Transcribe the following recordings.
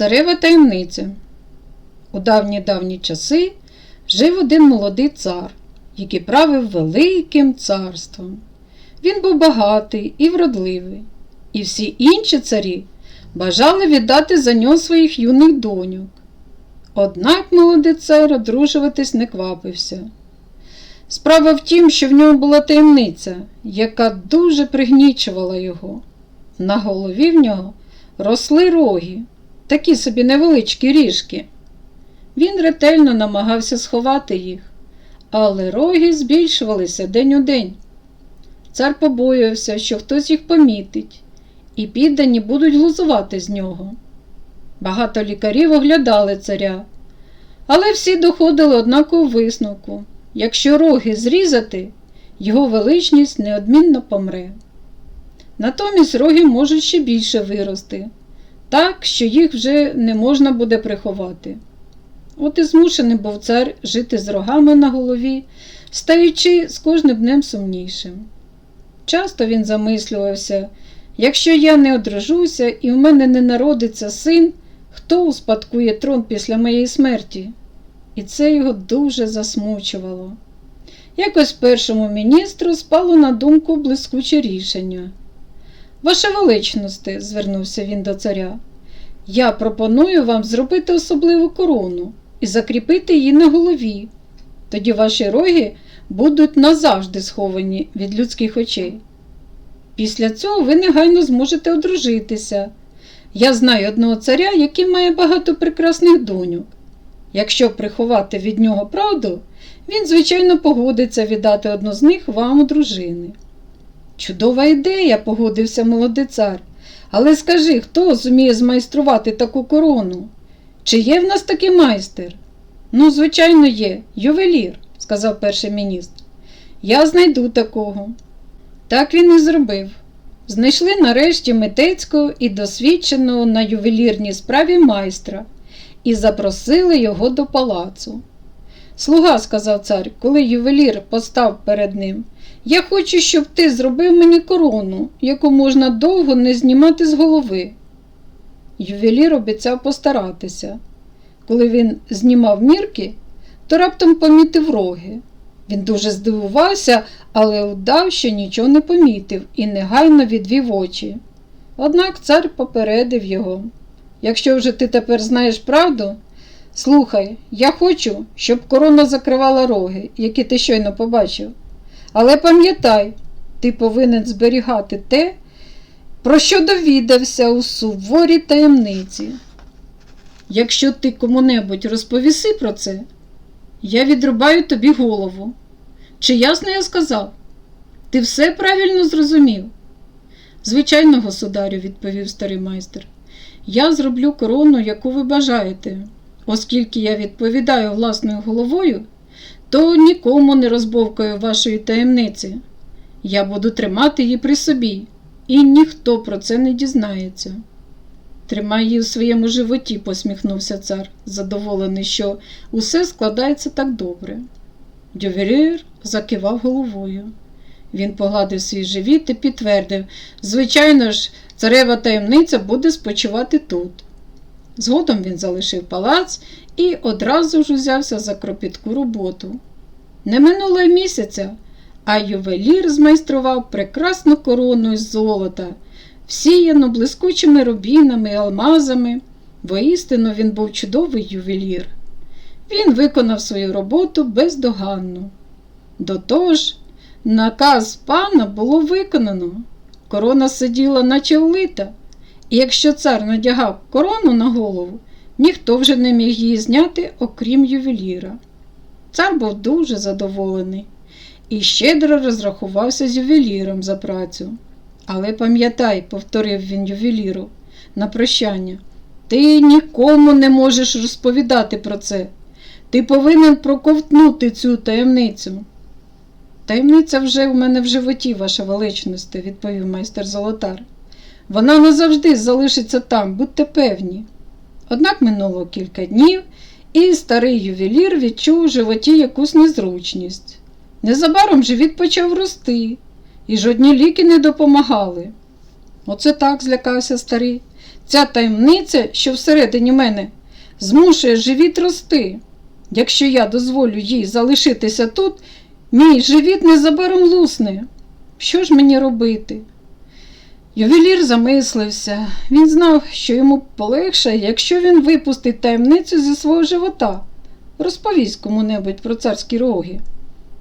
Царева таємниця. У давні давні часи жив один молодий цар, який правив великим царством. Він був багатий і вродливий, і всі інші царі бажали віддати за нього своїх юних доньок. Однак молодий цар одружуватись не квапився. Справа в тім, що в нього була таємниця, яка дуже пригнічувала його. На голові в нього росли роги, такі собі невеличкі ріжки. Він ретельно намагався сховати їх, але роги збільшувалися день у день. Цар побоювався, що хтось їх помітить, і піддані будуть глузувати з нього. Багато лікарів оглядали царя, але всі доходили однаково висновку якщо роги зрізати, його величність неодмінно помре. Натомість роги можуть ще більше вирости, так, що їх вже не можна буде приховати. От і змушений був цар жити з рогами на голові, стаючи з кожним днем сумнішим. Часто він замислювався, якщо я не одружуся і в мене не народиться син, хто успадкує трон після моєї смерті? І це його дуже засмучувало. Якось першому міністру спало на думку блискуче рішення. Ваше величносте, звернувся він до царя, я пропоную вам зробити особливу корону і закріпити її на голові. Тоді ваші роги будуть назавжди сховані від людських очей. Після цього ви негайно зможете одружитися. Я знаю одного царя, який має багато прекрасних доньок. Якщо приховати від нього правду, він, звичайно, погодиться віддати одну з них вам у дружини. Чудова ідея, погодився молодий цар. Але скажи, хто зуміє змайструвати таку корону? Чи є в нас такий майстер? Ну, звичайно, є, ювелір, сказав перший міністр. Я знайду такого. Так він і зробив. Знайшли нарешті митецького і досвідченого на ювелірній справі майстра і запросили його до палацу. Слуга, сказав цар, коли ювелір постав перед ним, я хочу, щоб ти зробив мені корону, яку можна довго не знімати з голови. Ювелір обіцяв постаратися. Коли він знімав мірки, то раптом помітив роги. Він дуже здивувався, але удав, що нічого не помітив і негайно відвів очі. Однак цар попередив його. Якщо вже ти тепер знаєш правду, слухай, я хочу, щоб корона закривала роги, які ти щойно побачив. Але пам'ятай, ти повинен зберігати те, про що довідався у суворій таємниці. Якщо ти кому-небудь розповіси про це, я відрубаю тобі голову. Чи ясно я сказав? Ти все правильно зрозумів? Звичайно, государю, відповів старий майстер. Я зроблю корону, яку ви бажаєте. Оскільки я відповідаю власною головою, то нікому не розбовкаю вашої таємниці. Я буду тримати її при собі, і ніхто про це не дізнається. Тримай її у своєму животі, посміхнувся цар, задоволений, що усе складається так добре. Дюверір закивав головою. Він погладив свій живіт і підтвердив звичайно ж, царева таємниця буде спочивати тут. Згодом він залишив палац і одразу ж узявся за кропітку роботу. Не минуло й місяця, а ювелір змайстрував прекрасну корону із золота, всіяну блискучими рубінами і алмазами. Воістину він був чудовий ювелір. Він виконав свою роботу бездоганно. До того ж, наказ пана було виконано. Корона сиділа, наче влита, і якщо цар надягав корону на голову, ніхто вже не міг її зняти, окрім ювеліра. Цар був дуже задоволений і щедро розрахувався з ювеліром за працю. Але пам'ятай, повторив він ювеліру на прощання, ти нікому не можеш розповідати про це. Ти повинен проковтнути цю таємницю. Таємниця вже в мене в животі, ваша величність, відповів майстер Золотар. Вона назавжди залишиться там, будьте певні. Однак минуло кілька днів, і старий ювелір відчув у животі якусь незручність. Незабаром живіт почав рости, і жодні ліки не допомагали. Оце так злякався старий. Ця таємниця, що всередині мене, змушує живіт рости. Якщо я дозволю їй залишитися тут, мій живіт незабаром лусне. Що ж мені робити? Ювелір замислився. Він знав, що йому полегше, якщо він випустить таємницю зі свого живота, розповість кому-небудь про царські роги.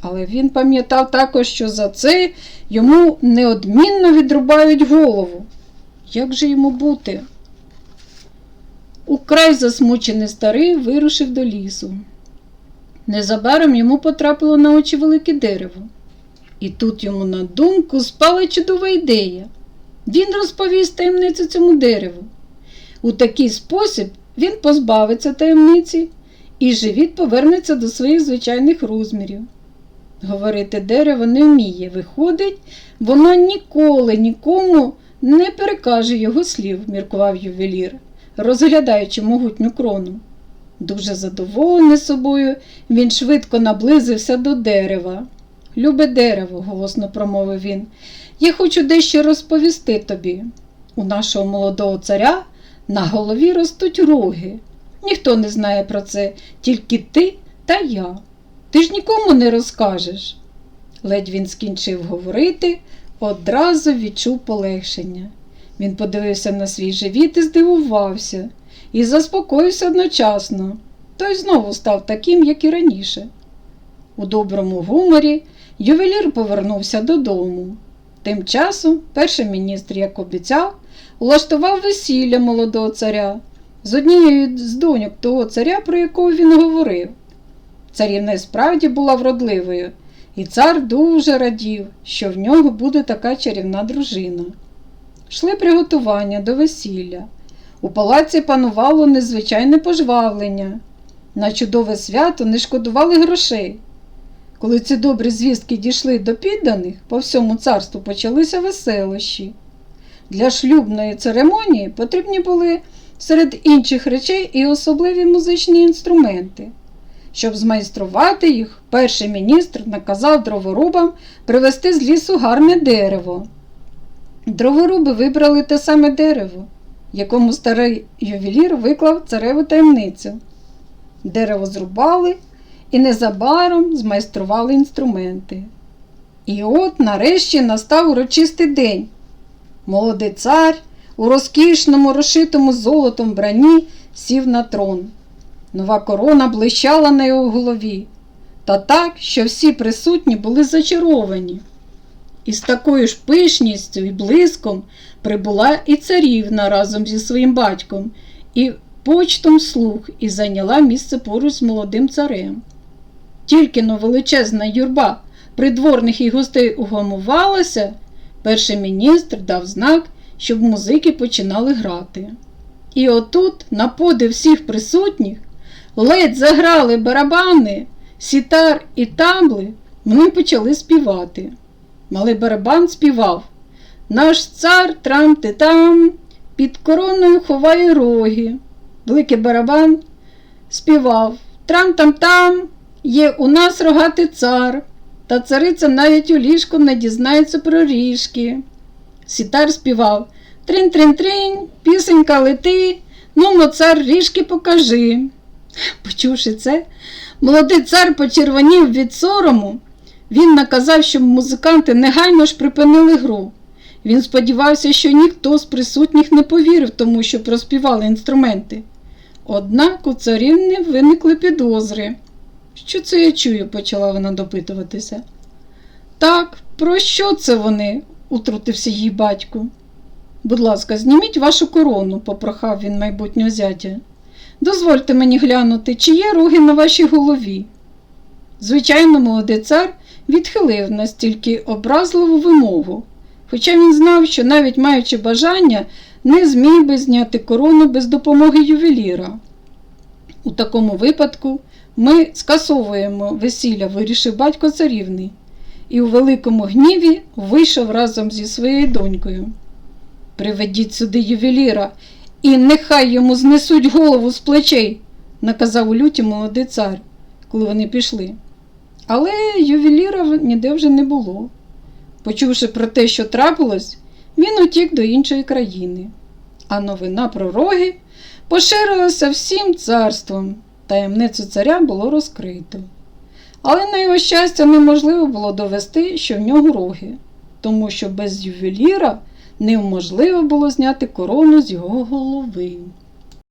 Але він пам'ятав також, що за це йому неодмінно відрубають голову. Як же йому бути? Украй засмучений старий вирушив до лісу. Незабаром йому потрапило на очі велике дерево. І тут йому на думку спала чудова ідея. Він розповість таємницю цьому дереву. У такий спосіб він позбавиться таємниці, і живіт повернеться до своїх звичайних розмірів. Говорити дерево не вміє, виходить, воно ніколи нікому не перекаже його слів, міркував ювелір, розглядаючи могутню крону. Дуже задоволений собою, він швидко наблизився до дерева. Любе дерево, голосно промовив він, я хочу дещо розповісти тобі. У нашого молодого царя на голові ростуть роги. Ніхто не знає про це, тільки ти та я. Ти ж нікому не розкажеш. Ледь він скінчив говорити, одразу відчув полегшення. Він подивився на свій живіт і здивувався, і заспокоївся одночасно. Той знову став таким, як і раніше. У доброму гуморі ювелір повернувся додому. Тим часом перший міністр, як обіцяв, влаштував весілля молодого царя з однією з доньок того царя, про якого він говорив. Царівна справді була вродливою, і цар дуже радів, що в нього буде така чарівна дружина. Шли приготування до весілля. У палаці панувало незвичайне пожвавлення. На чудове свято не шкодували грошей. Коли ці добрі звістки дійшли до підданих, по всьому царству почалися веселощі. Для шлюбної церемонії потрібні були серед інших речей і особливі музичні інструменти. Щоб змайструвати їх, перший міністр наказав дроворубам привезти з лісу гарне дерево. Дроворуби вибрали те саме дерево, якому старий ювелір виклав цареву таємницю. Дерево зрубали і незабаром змайстрували інструменти. І от нарешті настав урочистий день. Молодий цар у розкішному, розшитому золотом бранні сів на трон. Нова корона блищала на його голові, та так, що всі присутні були зачаровані. І з такою ж пишністю і блиском прибула і царівна разом зі своїм батьком, і почтом слуг і зайняла місце поруч з молодим царем. Тільки но величезна юрба придворних і гостей угамувалася, перший міністр дав знак, щоб музики починали грати. І отут, на подив всіх присутніх, ледь заграли барабани, сітар і тамбли, вони почали співати. Малий барабан співав Наш цар трам ти там, під короною ховає роги. Великий барабан співав Трам там там є у нас рогатий цар, та цариця навіть у ліжку не дізнається про ріжки. Сітар співав Трин-трин-трин, пісенька лети, ну цар ріжки покажи. Почувши це, молодий цар почервонів від сорому. Він наказав, щоб музиканти негайно ж припинили гру. Він сподівався, що ніхто з присутніх не повірив тому, що проспівали інструменти. Однак у царівни виникли підозри. Що це я чую? почала вона допитуватися. Так, про що це вони? утрутився їй батько. Будь ласка, зніміть вашу корону, попрохав він майбутнього зятя. Дозвольте мені глянути, чи є роги на вашій голові. Звичайно, молодий цар відхилив настільки образливу вимогу, хоча він знав, що навіть маючи бажання, не зміг би зняти корону без допомоги ювеліра. У такому випадку ми скасовуємо весілля, вирішив батько царівний, і у великому гніві вийшов разом зі своєю донькою. Приведіть сюди ювеліра, і нехай йому знесуть голову з плечей, наказав у люті молодий цар, коли вони пішли. Але ювеліра ніде вже не було. Почувши про те, що трапилось, він утік до іншої країни. а новина про роги поширилася всім царством. Таємницю царя було розкрито. Але на його щастя неможливо було довести, що в нього роги, тому що без ювеліра неможливо було зняти корону з його голови.